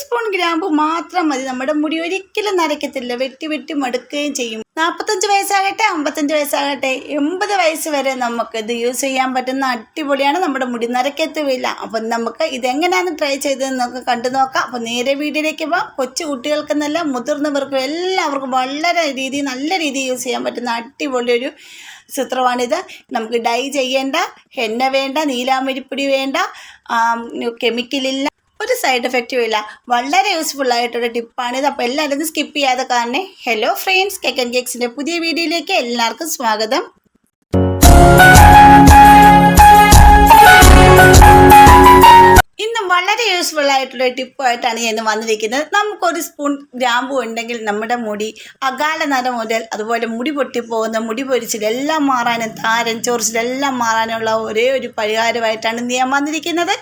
Spoon ഗ്രാമ്പു മാത്രം മതി. നമ്മുടെ മുടി ഒരിക്കലും നരയ്ക്കത്തില്ല. വെട്ടി വെട്ടി മടുക്കുകയും ചെയ്യും. നാൽപ്പത്തഞ്ച് വയസ്സാകട്ടെ അമ്പത്തഞ്ച് വയസ്സാകട്ടെ എൺപത് വയസ്സ് വരെ നമുക്ക് ഇത് യൂസ് ചെയ്യാൻ പറ്റുന്ന അടിപൊളിയാണ്. നമ്മുടെ മുടി നരയ്ക്കത്തുമില്ല. അപ്പം നമുക്ക് ഇതെങ്ങനെയാണ് ട്രൈ ചെയ്തതെന്നൊക്കെ കണ്ടു നോക്കാം. അപ്പം നേരെ വീട്ടിലേക്ക് പോകാം കൊച്ചു കുട്ടികൾക്കെന്നല്ല മുതിർന്നവർക്കും എല്ലാവർക്കും വളരെ രീതി നല്ല രീതിയിൽ യൂസ് ചെയ്യാൻ പറ്റുന്ന അടിപൊളി ഒരു ചിത്രമാണിത് നമുക്ക് ഡൈ ചെയ്യേണ്ട എണ്ണ വേണ്ട നീലാമരിപ്പൊടി വേണ്ട കെമിക്കലില്ല ഒരു സൈഡ് എഫക്റ്റും ഇല്ല. വളരെ യൂസ്ഫുൾ ആയിട്ടൊരു ടിപ്പാണിത് അപ്പോൾ എല്ലാവരും സ്കിപ്പ് ചെയ്യാതെ കാരണം ഹലോ ഫ്രണ്ട്സ് കേക്ക് ആൻഡ് കേക്സിന്റെ പുതിയ വീഡിയോയിലേക്ക് എല്ലാവർക്കും സ്വാഗതം. വളരെ യൂസ്ഫുൾ ആയിട്ടുള്ള ടിപ്പായിട്ടാണ് ഞാൻ ഇന്ന് വന്നിരിക്കുന്നത്. നമുക്കൊരു സ്പൂൺ ഗ്രാമ്പു ഉണ്ടെങ്കിൽ നമ്മുടെ മുടി അകാല നര മുതൽ അതുപോലെ മുടി പൊട്ടിപ്പോകുന്ന മുടി പൊരിച്ചിലെല്ലാം മാറാനും താരൻ ചോറിച്ചിലെല്ലാം മാറാനുള്ള ഒരേ ഒരു പരിഹാരമായിട്ടാണ് ഞാൻ വന്നിരിക്കുന്നത്.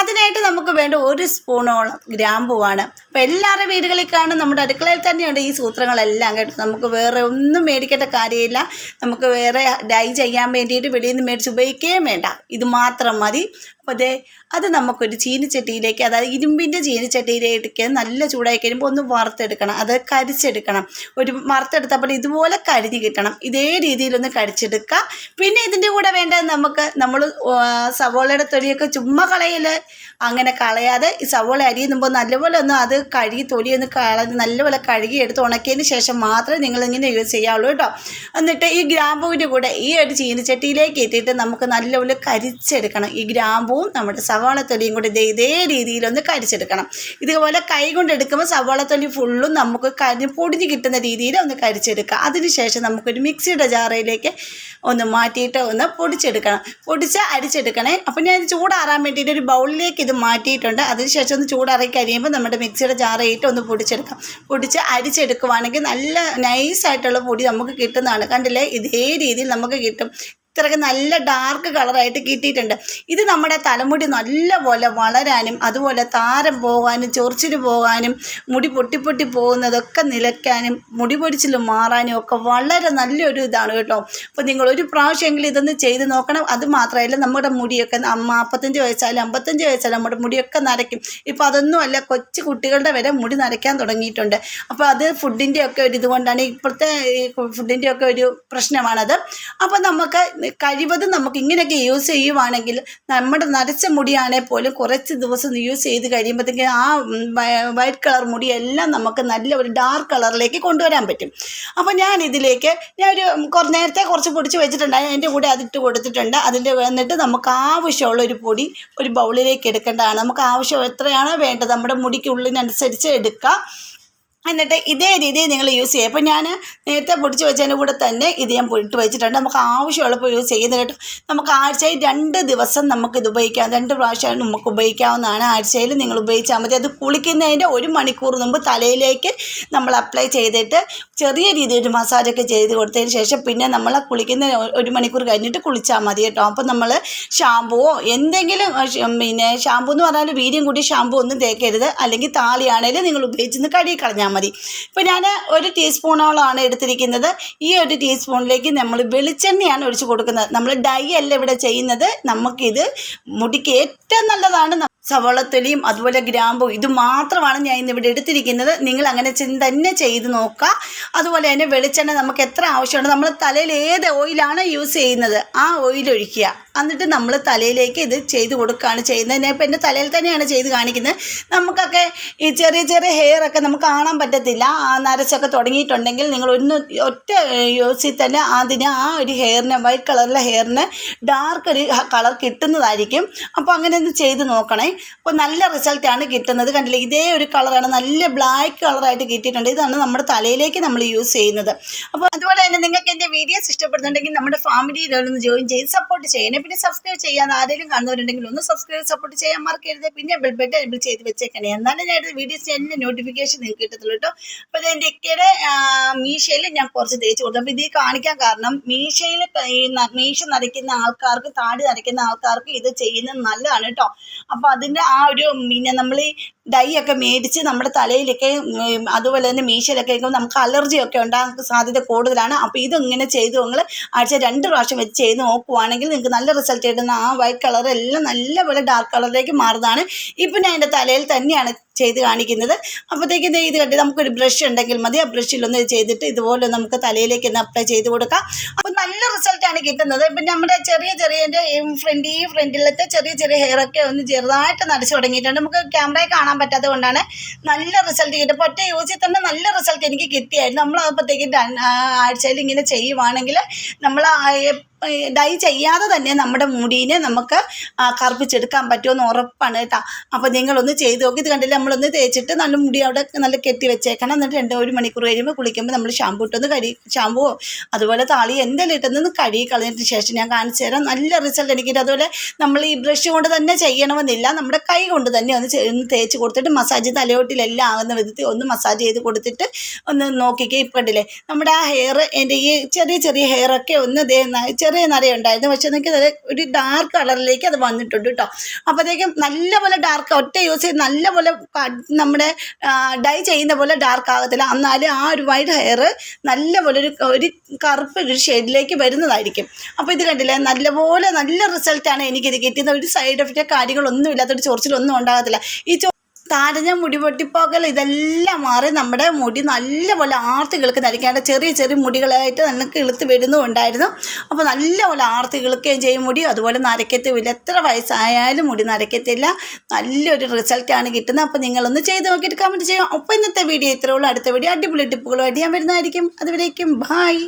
അതിനായിട്ട് നമുക്ക് വേണ്ട ഒരു സ്പൂണോളം ഗ്രാമ്പുവാണ് അപ്പോൾ എല്ലാവരുടെ വീടുകളിൽ കാണും നമ്മുടെ അടുക്കളയിൽ തന്നെയുണ്ട് ഈ സൂത്രങ്ങളെല്ലാം കേട്ടോ. നമുക്ക് വേറെ ഒന്നും മേടിക്കേണ്ട കാര്യമില്ല. നമുക്ക് വേറെ ഡൈ ചെയ്യാൻ വേണ്ടിയിട്ട് വെളിയിൽ നിന്ന് മേടിച്ച് ഉപയോഗിക്കുകയും വേണ്ട. ഇത് മാത്രം മതി. അതെ അത് നമുക്കൊരു ചീനിച്ചട്ടിയിലേക്ക് അതായത് ഇരുമ്പിന്റെ ചീനിച്ചട്ടിയിലേക്ക് നല്ല ചൂടായി കഴിയുമ്പോൾ ഒന്ന് വറുത്തെടുക്കണം അത് കരിച്ചെടുക്കണം. ഒരു വറുത്തെടുത്തപ്പോൾ ഇതുപോലെ കരിഞ്ഞ് കിട്ടണം. ഇതേ രീതിയിലൊന്ന് കരിച്ചെടുക്കുക. പിന്നെ ഇതിന്റെ കൂടെ വേണ്ടത് നമുക്ക് നമ്മൾ സവോളയുടെ തൊലിയൊക്കെ ചുമ്മാ കളയൽ അങ്ങനെ കളയാതെ ഈ സവോള അരിയുമ്പോൾ നല്ലപോലെ ഒന്ന് അത് കഴുകി തൊലിയൊന്ന് കളഞ്ഞ് നല്ലപോലെ കഴുകി എടുത്ത് ഉണക്കിയതിന് ശേഷം മാത്രമേ നിങ്ങളിങ്ങനെ യൂസ് ചെയ്യാവുള്ളൂ കേട്ടോ. എന്നിട്ട് ഈ ഗ്രാമ്പൂവിന്റെ കൂടെ ഈ ഒരു ചീനിച്ചട്ടിയിലേക്ക് ഇട്ടിട്ട് നമുക്ക് നല്ലപോലെ കരിച്ചെടുക്കണം. ഈ ഗ്രാമ്പൂവും നമ്മുടെ സവാള തൊലിയും കൂടി ഇതേ രീതിയിലൊന്ന് കരിച്ചെടുക്കണം. ഇതുപോലെ കൈ കൊണ്ട് എടുക്കുമ്പോൾ സവാള തൊലി ഫുള്ളും നമുക്ക് കരി പൊടിഞ്ഞ് കിട്ടുന്ന രീതിയിൽ ഒന്ന് കരിച്ചെടുക്കുക അതിനുശേഷം നമുക്കൊരു മിക്സിയുടെ ജാറയിലേക്ക് ഒന്ന് മാറ്റിയിട്ട് ഒന്ന് പൊടിച്ചെടുക്കണം. പൊടിച്ച് അരിച്ചെടുക്കണേ. അപ്പോൾ ഞാൻ ചൂടാറാൻ വേണ്ടിയിട്ട് ഒരു ബൗളിലേക്ക് ഇത് മാറ്റിയിട്ടുണ്ട്. അതിനുശേഷം ഒന്ന് ചൂടാറി കഴിയുമ്പോൾ നമ്മുടെ മിക്സിയുടെ ജാറയിട്ട് ഒന്ന് പൊടിച്ചെടുക്കാം. പൊടിച്ച് അരിച്ചെടുക്കുവാണെങ്കിൽ നല്ല നൈസായിട്ടുള്ള പൊടി നമുക്ക് കിട്ടുന്നതാണ്. കണ്ടില്ലേ? ഇതേ രീതിയിൽ നമുക്ക് കിട്ടും. ഇത്രയ്ക്ക് നല്ല ഡാർക്ക് കളറായിട്ട് കിട്ടിയിട്ടുണ്ട്. ഇത് നമ്മുടെ തലമുടി നല്ലപോലെ വളരാനും അതുപോലെ താരം പോകാനും ചൊറിച്ചിൽ പോകാനും മുടി പൊട്ടി പൊട്ടി പോകുന്നതൊക്കെ നിലയ്ക്കാനും മുടി പൊടിച്ചിൽ മാറാനും ഒക്കെ വളരെ നല്ലൊരു ഇതാണ് കേട്ടോ. അപ്പോൾ നിങ്ങൾ ഒരു പ്രാവശ്യമെങ്കിലും ഇതൊന്ന് ചെയ്ത് നോക്കണം. അത് മാത്രമല്ല നമ്മുടെ മുടിയൊക്കെ നാൽപ്പത്തഞ്ച് വയസ്സായാലും അമ്പത്തഞ്ച് വയസ്സായാലും നമ്മുടെ മുടിയൊക്കെ നരയ്ക്കും. ഇപ്പോൾ അതൊന്നുമല്ല കൊച്ചു കുട്ടികളുടെ വരെ മുടി നരയ്ക്കാൻ തുടങ്ങിയിട്ടുണ്ട്. അപ്പോൾ അത് ഫുഡിന്റെ ഒക്കെ ഒരു ഇതുകൊണ്ടാണ് ഇപ്പോഴത്തെ ഫുഡിന്റെ ഒക്കെ ഒരു പ്രശ്നമാണത്. അപ്പോൾ നമുക്ക് കഴിവതും നമുക്ക് ഇങ്ങനെയൊക്കെ യൂസ് ചെയ്യുവാണെങ്കിൽ നമ്മുടെ നരച്ച മുടിയാണെങ്കിൽ പോലും കുറച്ച് ദിവസം യൂസ് ചെയ്ത് കഴിയുമ്പോഴത്തേക്ക് ആ വൈറ്റ് കളർ മുടിയെല്ലാം നമുക്ക് നല്ല ഒരു ഡാർക്ക് കളറിലേക്ക് കൊണ്ടുവരാൻ പറ്റും. അപ്പോൾ ഞാൻ ഇതിലേക്ക് ഞാൻ ഒരു കുറച്ച് നേരത്തെ കുറച്ച് പൊടിച്ച് വെച്ചിട്ടുണ്ടായി. അതിന്റെ കൂടെ അതിട്ട് കൊടുത്തിട്ടുണ്ട്. അതിന്റെ വന്നിട്ട് നമുക്ക് ആവശ്യമുള്ള ഒരു പൊടി ഒരു ബൗളിലേക്ക് എടുക്കേണ്ടതാണ്. നമുക്ക് ആവശ്യം എത്രയാണോ വേണ്ടത് നമ്മുടെ മുടിക്കുള്ളിനനുസരിച്ച് എടുക്കുക എന്നിട്ട് ഇതേ രീതിയിൽ നിങ്ങൾ യൂസ് ചെയ്യുക. അപ്പോൾ ഞാൻ നേരത്തെ പൊടിച്ച് വെച്ചതിന്റെ കൂടെ തന്നെ ഇത് ഞാൻ പൊടിട്ട് വെച്ചിട്ടുണ്ട്. നമുക്ക് ആവശ്യമുള്ളപ്പോൾ യൂസ് ചെയ്യുന്നത് കേട്ടോ. നമുക്ക് ആഴ്ചയിൽ രണ്ട് ദിവസം നമുക്ക് ഇത് ഉപയോഗിക്കാം. രണ്ട് പ്രാവശ്യം നമുക്ക് ഉപയോഗിക്കാവുന്നതാണ് ആഴ്ചയിൽ നിങ്ങൾ ഉപയോഗിച്ചാൽ മതി. അത് കുളിക്കുന്നതിന്റെ ഒരു മണിക്കൂർ മുമ്പ് തലയിലേക്ക് നമ്മൾ അപ്ലൈ ചെയ്തിട്ട് ചെറിയ രീതിയിൽ മസാജൊക്കെ ചെയ്ത് കൊടുത്തതിന് ശേഷം പിന്നെ നമ്മൾ കുളിക്കുന്ന ഒരു മണിക്കൂർ കഴിഞ്ഞിട്ട് കുളിച്ചാൽ മതി കേട്ടോ. അപ്പോൾ നമ്മൾ ഷാമ്പുവോ എന്തെങ്കിലും പിന്നെ ഷാമ്പു എന്ന് പറഞ്ഞാൽ വീര്യം കൂടി ഷാമ്പു ഒന്നും തേക്കരുത്. അല്ലെങ്കിൽ താളിയാണേലും നിങ്ങൾ ഉപയോഗിച്ചിരുന്ന് കഴുകി കളഞ്ഞാൽ മതി. ഇപ്പോൾ ഞാൻ ഒരു ടീസ്പൂണോളമാണ് എടുത്തിരിക്കുന്നത്. ഈ ഒരു ടീസ്പൂണിലേക്ക് നമ്മൾ വെളിച്ചെണ്ണയാണ് ഒഴിച്ച് കൊടുക്കുന്നത്. നമ്മൾ ഡൈ അല്ല ഇവിടെ ചെയ്യുന്നത്. നമുക്കിത് മുടിക്ക് ഏറ്റവും നല്ലതാണ്. സവളത്തൊലിയും അതുപോലെ ഗ്രാമ്പും ഇത് മാത്രമാണ് ഞാൻ ഇന്ന് ഇവിടെ എടുത്തിരിക്കുന്നത്. നിങ്ങൾ അങ്ങനെ തന്നെ ചെയ്ത് നോക്കുക. അതുപോലെ തന്നെ വെളിച്ചെണ്ണ നമുക്ക് എത്ര ആവശ്യമുണ്ട്? നമ്മൾ തലയിൽ ഏത് ഓയിലാണ് യൂസ് ചെയ്യുന്നത്? ആ ഓയിൽ ഒഴിക്കുക. എന്നിട്ട് നമ്മൾ തലയിലേക്ക് ഇത് ചെയ്ത് കൊടുക്കുകയാണ് ചെയ്യുന്നത്. ഇപ്പം എന്റെ തലയിൽ തന്നെയാണ് ചെയ്ത് കാണിക്കുന്നത്. നമുക്കൊക്കെ ഈ ചെറിയ ചെറിയ ഹെയർ ഒക്കെ നമുക്ക് കാണാൻ പറ്റത്തില്ല. ആ നരച്ചൊക്കെ തുടങ്ങിയിട്ടുണ്ടെങ്കിൽ നിങ്ങൾ ഒന്ന് ഒറ്റ യൂസിൽ തന്നെ അതിന് ആ ഒരു ഹെയറിന് വൈറ്റ് കളറിലെ ഹെയറിന് ഡാർക്ക് ഒരു കളർ കിട്ടുന്നതായിരിക്കും. അപ്പോൾ അങ്ങനെ ഒന്ന് ചെയ്ത് നോക്കണേ. അപ്പോൾ നല്ല റിസൾട്ടാണ് കിട്ടുന്നത്. കണ്ടില്ലേ? ഇതേ ഒരു കളറാണ് നല്ല ബ്ലാക്ക് കളറായിട്ട് കിട്ടിയിട്ടുണ്ട്. ഇതാണ് നമ്മുടെ തലയിലേക്ക് നമ്മൾ യൂസ് ചെയ്യുന്നത്. അപ്പോൾ അതുപോലെ തന്നെ നിങ്ങൾക്ക് എന്റെ വീഡിയോസ് ഇഷ്ടപ്പെടുന്നുണ്ടെങ്കിൽ നമ്മുടെ ഫാമിലിയിലൊന്ന് ജോയിൻ ചെയ്ത് സപ്പോർട്ട് ചെയ്യണേ. പിന്നെ സബ്സ്ക്രൈബ് ചെയ്യാൻ ആരെങ്കിലും കാണുന്നവരുണ്ടെങ്കിൽ ഒന്ന് സബ്സ്ക്രൈബ് സപ്പോർട്ട് ചെയ്യാൻ മറക്കരുത്. പിന്നെ ബെൽ ബട്ടൺ എബിൾ ചെയ്ത് വെച്ചേക്കണേ. എന്നാലും ഞാൻ വീഡിയോസ് എന്റെ നോട്ടിഫിക്കേഷൻ നിങ്ങൾക്ക് കിട്ടത്തുള്ളൂ കേട്ടോ. അപ്പോൾ എന്റെ ഇക്കയുടെ മീശയിൽ ഞാൻ കുറച്ച് തേച്ച് കൊടുക്കും അപ്പോൾ ഇത് കാണിക്കാൻ കാരണം മീശയിൽ മീശ നരയ്ക്കുന്ന ആൾക്കാർക്ക് താടി നരയ്ക്കുന്ന ആൾക്കാർക്ക് ഇത് ചെയ്യുന്നത് നല്ലതാണ് കേട്ടോ. അപ്പോൾ അതിന്റെ ആ ഒരു പിന്നെ നമ്മൾ ഈ ഡൈ ഒക്കെ മേടിച്ച് നമ്മുടെ തലയിലൊക്കെ അതുപോലെ തന്നെ മീശയിലൊക്കെ ഇരിക്കുമ്പോൾ നമുക്ക് അലർജി ഒക്കെ ഉണ്ടാകാൻ സാധ്യത കൂടുതലാണ്. അപ്പോൾ ഇതിങ്ങനെ ചെയ്തു നിങ്ങൾ ആഴ്ച രണ്ട് പ്രാവശ്യം വെച്ച് ചെയ്ത് നോക്കുവാണെങ്കിൽ നിങ്ങൾക്ക് നല്ല റിസൾട്ട് കിട്ടുന്ന ആ വൈറ്റ് കളർ എല്ലാം നല്ലപോലെ ഡാർക്ക് കളറിലേക്ക് മാറുന്നതാണ്. ഇപ്പം ഞാൻ എന്റെ തലയിൽ തന്നെയാണ് ചെയ്ത് കാണിക്കുന്നത്. അപ്പോഴത്തേക്കും ദേ ഇത് കണ്ടിട്ട് നമുക്കൊരു ബ്രഷ് ഉണ്ടെങ്കിൽ മതി. ആ ബ്രഷിലൊന്ന് ചെയ്തിട്ട് ഇതുപോലെ നമുക്ക് തലയിലേക്ക് ഒന്ന് അപ്ലൈ ചെയ്ത് കൊടുക്കാം. അപ്പോൾ നല്ല റിസൾട്ടാണ് കിട്ടുന്നത്. ഇപ്പം നമ്മുടെ ചെറിയ ചെറിയ എന്റെ ഫ്രണ്ട് ഈ ഫ്രണ്ടിലത്തെ ചെറിയ ചെറിയ ഹെയറൊക്കെ ഒന്ന് ചെറുതായിട്ട് നരച്ചു തുടങ്ങിയിട്ടുണ്ട്. നമുക്ക് ക്യാമറയിൽ കാണാൻ പറ്റാത്തത് കൊണ്ടാണ് നല്ല റിസൾട്ട് കിട്ടും ഒറ്റ യൂസിൽ തന്നെ നല്ല റിസൾട്ട് എനിക്ക് കിട്ടിയായിരുന്നു. നമ്മൾ അപ്പോഴത്തേക്കും ആഴ്ചയിൽ ഇങ്ങനെ ചെയ്യുവാണെങ്കിൽ നമ്മൾ ഡൈ ചെയ്യാതെ തന്നെ നമ്മുടെ മുടീനെ നമുക്ക് കറുപ്പിച്ചെടുക്കാൻ പറ്റുമെന്ന് ഉറപ്പാണ് കേട്ടോ. അപ്പോൾ നിങ്ങളൊന്ന് ചെയ്ത് നോക്കി. ഇത് കണ്ടില്ല? നമ്മളൊന്ന് തേച്ചിട്ട് നല്ല മുടി അവിടെ നല്ല കെട്ടി വെച്ചേക്കണം. എന്നിട്ട് രണ്ട് ഒരു മണിക്കൂർ കഴിയുമ്പോൾ കുളിക്കുമ്പോൾ നമ്മൾ ഷാമ്പു ഇട്ടൊന്ന് കഴുകി ഷാമ്പുവോ അതുപോലെ താളി എന്തെങ്കിലും ഇട്ടൊന്ന് കഴുകി കളഞ്ഞിട്ട് ശേഷം ഞാൻ കാണിച്ചു തരാം. നല്ല റിസൾട്ട് എനിക്ക് അതുപോലെ നമ്മൾ ഈ ബ്രഷ് കൊണ്ട് തന്നെ ചെയ്യണമെന്നില്ല. നമ്മുടെ കൈ കൊണ്ട് തന്നെ ഒന്ന് ഒന്ന് തേച്ച് കൊടുത്തിട്ട് മസാജ് തലയോട്ടിലെല്ലാം ആകുന്ന വിധത്തിൽ ഒന്ന് മസാജ് ചെയ്ത് കൊടുത്തിട്ട് ഒന്ന് നോക്കിക്കേ. ഇപ്പം കണ്ടില്ലേ നമ്മുടെ ആ ഹെയർ എന്റെ ഈ ചെറിയ ചെറിയ ഹെയറൊക്കെ ഒന്ന് ചെറിയ നരയുണ്ടായിരുന്നു പക്ഷെ എനിക്ക് ഒരു ഡാർക്ക് കളറിലേക്ക് അത് വന്നിട്ടുണ്ട് കേട്ടോ അപ്പോഴത്തേക്കും നല്ലപോലെ ഡാർക്ക് ഒറ്റ യൂസ് ചെയ്ത് നല്ലപോലെ നമ്മുടെ ഡൈ ചെയ്യുന്ന പോലെ ഡാർക്ക് ആകത്തില്ല. എന്നാലും ആ ഒരു വൈറ്റ് ഹെയർ നല്ലപോലെ ഒരു ഒരു കറുപ്പ് ഒരു ഷെയ്ഡിലേക്ക് വരുന്നതായിരിക്കും. അപ്പോൾ ഇത് കണ്ടില്ലേ? നല്ലപോലെ നല്ല റിസൾട്ടാണ് എനിക്കിത് കിട്ടിയത്. ഒരു സൈഡ് എഫക്റ്റ് കാര്യങ്ങളൊന്നും ഇല്ലാത്തൊരു ചൊറിച്ചിലൊന്നും ഉണ്ടാകത്തില്ല. ഈ താരഞ്ഞ മുടി പൊട്ടിപ്പോകൽ ഇതെല്ലാം മാറി നമ്മുടെ മുടി നല്ലപോലെ ആർത്തി കിളുക്കുന്നതായിരിക്കും ചെറിയ ചെറിയ മുടികളായിട്ട് നമുക്ക് കിളുത്ത് വരുന്നുണ്ടായിരുന്നു. അപ്പോൾ നല്ലപോലെ ആർത്തി കിളുക്കുകയും ചെയ്യും മുടി. അതുപോലെ നരയ്ക്കത്തുമില്ല എത്ര വയസ്സായാലും മുടി നരയ്ക്കത്തില്ല നല്ലൊരു റിസൾട്ടാണ് കിട്ടുന്നത്. അപ്പോൾ നിങ്ങളൊന്ന് ചെയ്ത് നോക്കിയിട്ട് കമന്റ് ചെയ്യാം അപ്പോൾ ഇന്നത്തെ വീഡിയോ ഇത്രയുള്ളൂ അടുത്ത വീഡിയോ അടിപൊളി ടിപ്പുകളുമായിട്ട് ഞാൻ വരുന്നതായിരിക്കും. അതുവരേക്കും ബായ്